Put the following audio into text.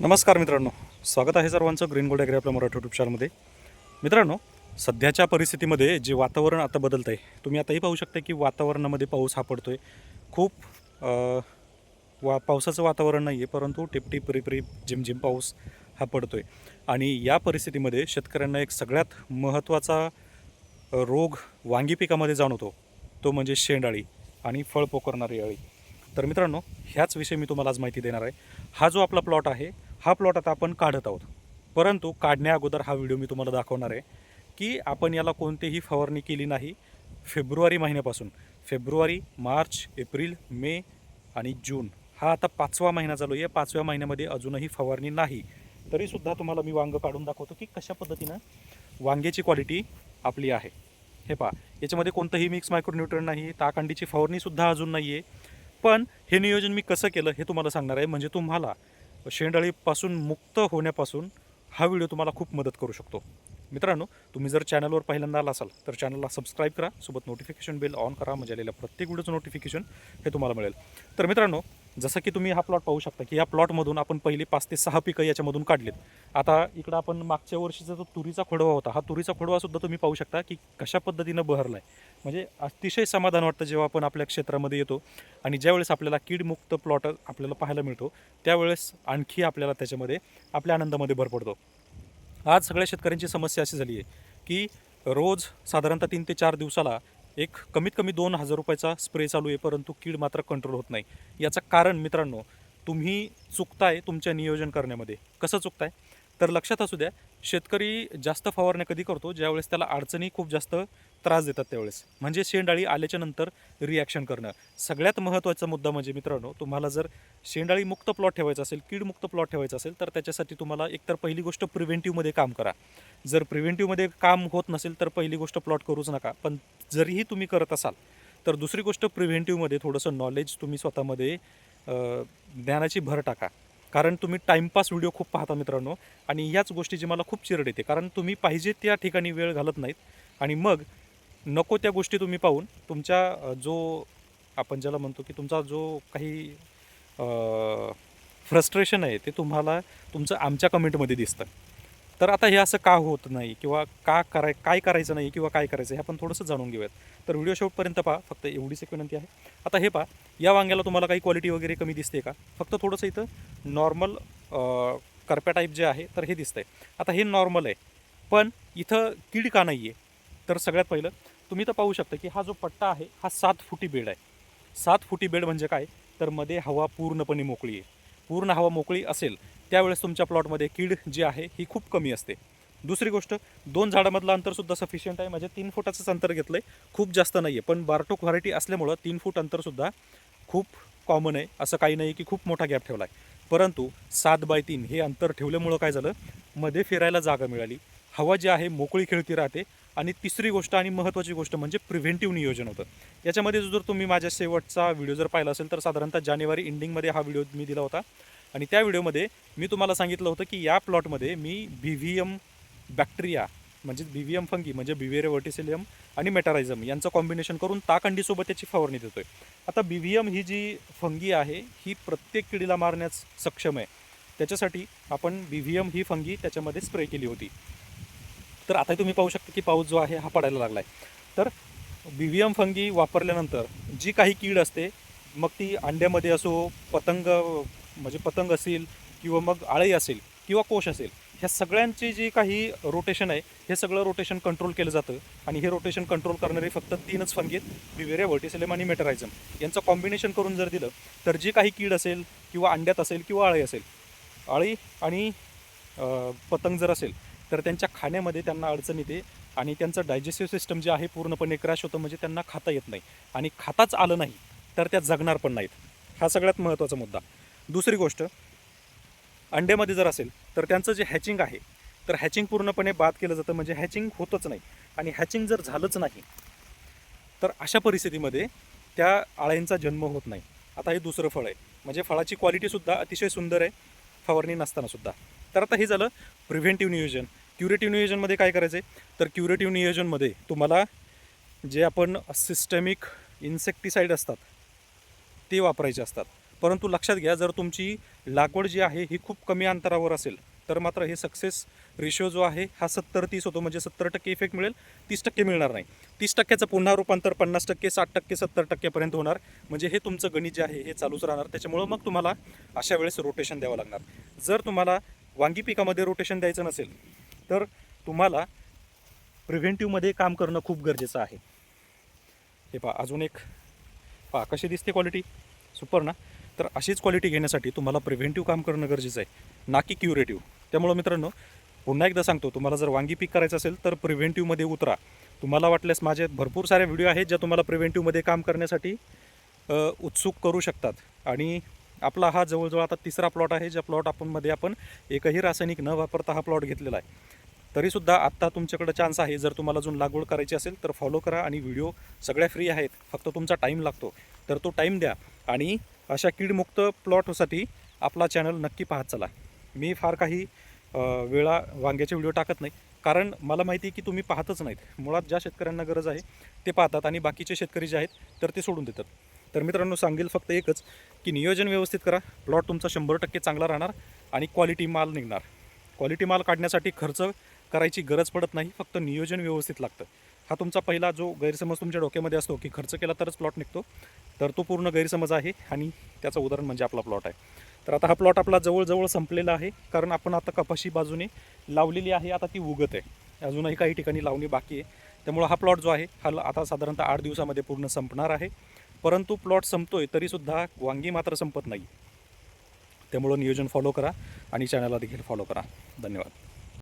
नमस्कार मित्रांनो स्वागत आहे सर्वांचं ग्रीन गोल्ड ॲग्री आपल्या मराठी यूट्यूब चॅनलमध्ये मित्रांनो सध्याच्या परिस्थितीमध्ये जे वातावरण आता बदलतं आहे तुम्ही आताही पाहू शकता की वातावरणामध्ये पाऊस हा पडतो आहे खूप वा पावसाचं वातावरण नाही आहे परंतु टिपटिप रिपरिप झिमझिम पाऊस हा पडतो आहे आणि या परिस्थितीमध्ये शेतकऱ्यांना एक सगळ्यात महत्त्वाचा रोग वांगी पिकामध्ये जाणवतो. तो म्हणजे शेंडाळी आणि फळ पोकरणारी अळी. तर मित्रांनो ह्याच विषयी मी तुम्हाला आज माहिती देणार आहे. हा जो आपला प्लॉट आहे हा प्लॉट आता आपण काढत आहोत. परंतु काढण्या अगोदर हा व्हिडिओ मी तुम्हाला दाखवणार आहे की आपण याला कोणतीही फवारणी केली नाही फेब्रुवारी महिन्यापासून. फेब्रुवारी मार्च एप्रिल मे आणि जून हा आता पाचवा महिना चालू आहे. पाचव्या महिन्यामध्ये अजूनही फवारणी नाही. तरीसुद्धा तुम्हाला मी वांगं काढून दाखवतो की कशा पद्धतीनं वांग्याची क्वालिटी आपली आहे. हे पहा याच्यामध्ये कोणतंही मिक्स मायक्रोन्युट्रन नाही ताकांडीची फवारणीसुद्धा अजून नाही आहे पण हे नियोजन मी कसं केलं हे तुम्हाला सांगणार आहे. म्हणजे तुम्हाला शेंडाळीपासून मुक्त होण्यापासून हा व्हिडिओ तुम्हाला खूप मदत करू शकतो. मित्रांनो तुम्ही जर चॅनलवर पहिल्यांदा आला असाल तर चॅनलला सबस्क्राईब करा सोबत नोटिफिकेशन बेल ऑन करा म्हणजे आलेल्या प्रत्येक व्हिडिओचं नोटिफिकेशन हे तुम्हाला मिळेल. तर मित्रांनो जसं की तुम्ही हा प्लॉट पाहू शकता की या प्लॉटमधून आपण पहिली पाच ते सहा पिकं याच्यामधून काढलीत. आता इकडं आपण मागच्या वर्षीचा जो तुरीचा खोडवा होता हा तुरीचा खोडवासुद्धा तुम्ही पाहू शकता की कशा पद्धतीनं बहरला आहे म्हणजे अतिशय समाधान वाटतं जेव्हा आपण आपल्या क्षेत्रामध्ये येतो आणि ज्यावेळेस आपल्याला कीडमुक्त प्लॉट आपल्याला पाहायला मिळतो त्यावेळेस आणखी आपल्याला त्याच्यामध्ये आपल्या आनंदामध्ये भर पडतो. आज सगळ्या शेतकऱ्यांची समस्या अशी झाली आहे की रोज साधारणतः तीन ते चार दिवसाला एक कमीत कमी दोन हजार रुपयाचा स्प्रे चालू आहे परंतु कीड मात्र कंट्रोल होत नाही. याचं कारण मित्रांनो तुम्ही चुकताय तुमच्या नियोजन करण्यामध्ये. कसं चुकताय? तर लक्षात असू द्या शेतकरी जास्त फवारण्या कधी करतो? ज्यावेळेस त्याला अडचणी खूप जास्त त्रास देतात त्यावेळेस. म्हणजे शेंडाळी आल्याच्यानंतर रिॲक्शन करणं. सगळ्यात महत्त्वाचा मुद्दा म्हणजे मित्रांनो तुम्हाला जर शेंडाळी मुक्त प्लॉट ठेवायचा असेल कीडमुक्त प्लॉट ठेवायचा असेल तर त्याच्यासाठी तुम्हाला एकतर पहिली गोष्ट प्रिव्हेंटिव्हमध्ये काम करा. जर प्रिव्हेंटिव्हमध्ये काम होत नसेल तर पहिली गोष्ट प्लॉट करूच नका. पण जरीही तुम्ही करत असाल तर दुसरी गोष्ट प्रिव्हेंटिव्हमध्ये थोडंसं नॉलेज तुम्ही स्वतःमध्ये ज्ञानाची भर टाका. कारण तुम्ही टाईमपास व्हिडिओ खूप पाहता मित्रांनो आणि याच गोष्टीची मला खूप चिरड येते. कारण तुम्ही पाहिजे त्या ठिकाणी वेळ घालत नाहीत. आणि मग नको त्या गोष्टी तुम्ही पाहून तुमच्या जो आपण ज्याला म्हणतो की तुमचा जो काही फ्रस्ट्रेशन आहे ते तुम्हाला तुमचं आमच्या कमेंटमध्ये दिसतं. तर आता हे असं का होत नाही किंवा का कराय काय करायचं नाही किंवा काय करायचं हे आपण थोडंसं जाणून घेऊयात. तर व्हिडिओ शेवटपर्यंत पहा फक्त एवढीच एक विनंती आहे. आता हे पहा या वांग्याला तुम्हाला काही क्वालिटी वगैरे कमी दिसते का? फक्त थोडंसं इथं नॉर्मल करप्या टाईप जे आहे तर हे दिसतंय. आता हे नॉर्मल आहे पण इथं कीड का नाही आहे तर सगळ्यात पहिलं तुम्ही तर पाहू शकता की हा जो पट्टा आहे हा सात फुटी बेड आहे. सात फुटी बेड म्हणजे काय? तर मध्ये हवा पूर्णपणे मोकळी आहे. पूर्ण हवा मोकळी असेल त्यावेळेस तुमच्या प्लॉटमध्ये कीड जी आहे ही खूप कमी असते. दुसरी गोष्ट दोन झाडामधलं अंतरसुद्धा सफिशियंट आहे. म्हणजे तीन फुटाचंच अंतर घेतलं आहे खूप जास्त नाही आहे पण बारटोक व्हरायटी असल्यामुळं तीन फूट अंतरसुद्धा खूप कॉमन आहे. असं काही नाही की खूप मोठा गॅप ठेवला आहे परंतु सात बाय तीन हे अंतर ठेवल्यामुळं काय झालं? मध्ये फिरायला जागा मिळाली. हवा जी आहे मोकळी खेळती राहते. आणि तिसरी गोष्ट आणि महत्त्वाची गोष्ट म्हणजे प्रिव्हेंटिव्ह नियोजन होतं. याच्यामध्ये जर तुम्ही माझ्या शेवटचा व्हिडिओ जर पाहिला असेल तर साधारणतः जानेवारी एंडिंगमध्ये हा व्हिडिओ मी दिला होता. आणि त्या व्हिडिओमध्ये मी तुम्हाला सांगितलं होतं की या प्लॉटमध्ये मी बी व्ही एम बॅक्टेरिया म्हणजे बी व्ही एम फंगी म्हणजे बिवेरे वर्टिसिलियम आणि मेटारायझम यांचं कॉम्बिनेशन करून ताकंडीसोबत त्याची फवारणी देतो आहे आता बी व्ही एम ही जी फंगी आहे ही प्रत्येक किडीला मारण्यास सक्षम आहे. त्याच्यासाठी आपण बी व्ही एम ही फंगी त्याच्यामध्ये स्प्रे केली होती. तर आता तुम्ही पाहू शकता की पाऊस जो आहे हा पडायला लागला आहे तर बी व्ही एम फंगी वापरल्यानंतर जी काही कीड असते मग ती अंड्यामध्ये असो पतंग म्हणजे पतंग असेल किंवा मग आळी असेल किंवा कोश असेल ह्या सगळ्यांची जी काही रोटेशन आहे हे सगळं रोटेशन कंट्रोल केलं जातं. आणि हे रोटेशन कंट्रोल करणारे फक्त तीनच फंगी आहेत बिवेरिया व्हर्टिसेलम आणि मेटरायझम. यांचं कॉम्बिनेशन करून जर दिलं तर जी काही कीड असेल किंवा अंड्यात असेल किंवा आळी असेल आळी आणि पतंग जर असेल तर त्यांच्या खाण्यामध्ये त्यांना अडचण येते आणि त्यांचं डायजेस्टिव्ह सिस्टम जे आहे पूर्णपणे क्रॅश होतं म्हणजे त्यांना खाता येत नाही. आणि खाताच आलं नाही तर त्या जगणार पण नाहीत. हा सगळ्यात महत्त्वाचा मुद्दा. दुसरी गोष्ट अंड्यामध्ये जर असेल तर त्यांचं जे हॅचिंग आहे तर हॅचिंग पूर्णपणे बाद केलं जातं म्हणजे हॅचिंग होतच नाही. आणि हॅचिंग जर झालंच नाही तर अशा परिस्थितीमध्ये त्या आळ्यांचा जन्म होत नाही. आता हे दुसरं फळ आहे. म्हणजे फळाची क्वालिटीसुद्धा अतिशय सुंदर आहे. फवारणी नसतानासुद्धा तर आता हे झालं प्रिव्हेंटिव्ह नियोजन. क्युरेटिव्ह नियोजनमध्ये काय करायचं आहे तर क्युरेटिव्ह नियोजनमध्ये तुम्हाला जे आपण सिस्टमिक इन्सेक्टिसाईड असतात ते वापरायचे असतात. परंतु लक्षात घ्या जर तुमची लागवड जी आहे ही खूप कमी अंतरावर असेल तर मात्र हे सक्सेस रेशो जो आहे हा सत्तर तीस होतो. म्हणजे सत्तर टक्के इफेक्ट मिळेल तीस टक्के मिळणार नाही. तीस टक्क्याचं पुन्हा रूपांतर पन्नास टक्के साठ टक्के सत्तर टक्केपर्यंत होणार. म्हणजे हे तुमचं गणित जे आहे हे चालूच राहणार. त्याच्यामुळं मग तुम्हाला अशा वेळेस रोटेशन द्यावं लागणार. जर तुम्हाला वांगी पिकामध्ये रोटेशन द्यायचं नसेल तर तुम्हाला प्रिव्हेंटिव्हमध्ये काम करणं खूप गरजेचं आहे. हे पहा अजून एक पहा कशी दिसते क्वालिटी सुपर ना? तर अशीच क्वालिटी घेण्यासाठी तुम्हाला प्रिव्हेंटिव्ह काम करणं गरजेचं आहे. ना की क्युरेटिव्ह त्यामुळं मित्रांनो पुन्हा एकदा सांगतो तुम्हाला जर वांगी पीक करायचं असेल तर प्रिव्हेंटिव्हमध्ये उतरा. तुम्हाला वाटल्यास माझे भरपूर सारे व्हिडिओ आहेत ज्या तुम्हाला प्रिव्हेंटिव्हमध्ये काम करण्यासाठी उत्सुक करू शकतात. आणि आपला हा जवळजवळ आता तिसरा प्लॉट आहे ज्या प्लॉट आपण मध्ये आपण एकही रासायनिक न वापरता हा प्लॉट घेतलेला आहे. तरीसुद्धा आत्ता तुमच्याकडे चान्स आहे. जर तुम्हाला अजून लागवड करायची असेल तर फॉलो करा आणि व्हिडिओ सगळ्या फ्री आहेत. फक्त तुमचा टाईम लागतो. तर तो टाईम द्या आणि अशा कीडमुक्त प्लॉटसाठी आपला चॅनल नक्की पाहत चला. मी फार काही वेळा वांग्याचे व्हिडिओ टाकत नाही. कारण मला माहिती आहे की तुम्ही पाहतच नाहीत. मुळात ज्या शेतकऱ्यांना गरज आहे ते पाहतात आणि बाकीचे शेतकरी जे आहेत तर ते सोडून देतात. तर मित्रांनो सांगेल फक्त एकच की नियोजन व्यवस्थित करा. प्लॉट तुमचा शंभर टक्के चांगला राहणार आणि क्वालिटी माल निघणार. क्वालिटी माल काढण्यासाठी खर्च करायची गरज पडत नाही फक्त नियोजन व्यवस्थित लागतं. हा तुमचा पहिला जो गैरसमज तुमच्या डोक्यामध्ये असतो की खर्च केला तरच प्लॉट निघतो तर तो पूर्ण गैरसमज आहे आणि त्याचं उदाहरण म्हणजे आपला प्लॉट आहे. तर आता हा प्लॉट आपला जवळजवळ संपलेला आहे कारण आपण आता कपाशी बाजूने लावलेली आहे आता ती उगत आहे. अजूनही काही ठिकाणी लावणी बाकी आहे. त्यामुळं हा प्लॉट जो आहे हा आता साधारणतः आठ दिवसामध्ये पूर्ण संपणार आहे. परंतु प्लॉट संपतोय तरीसुद्धा वांगी मात्र संपत नाही. त्यामुळं नियोजन फॉलो करा आणि चॅनलला देखील फॉलो करा. धन्यवाद.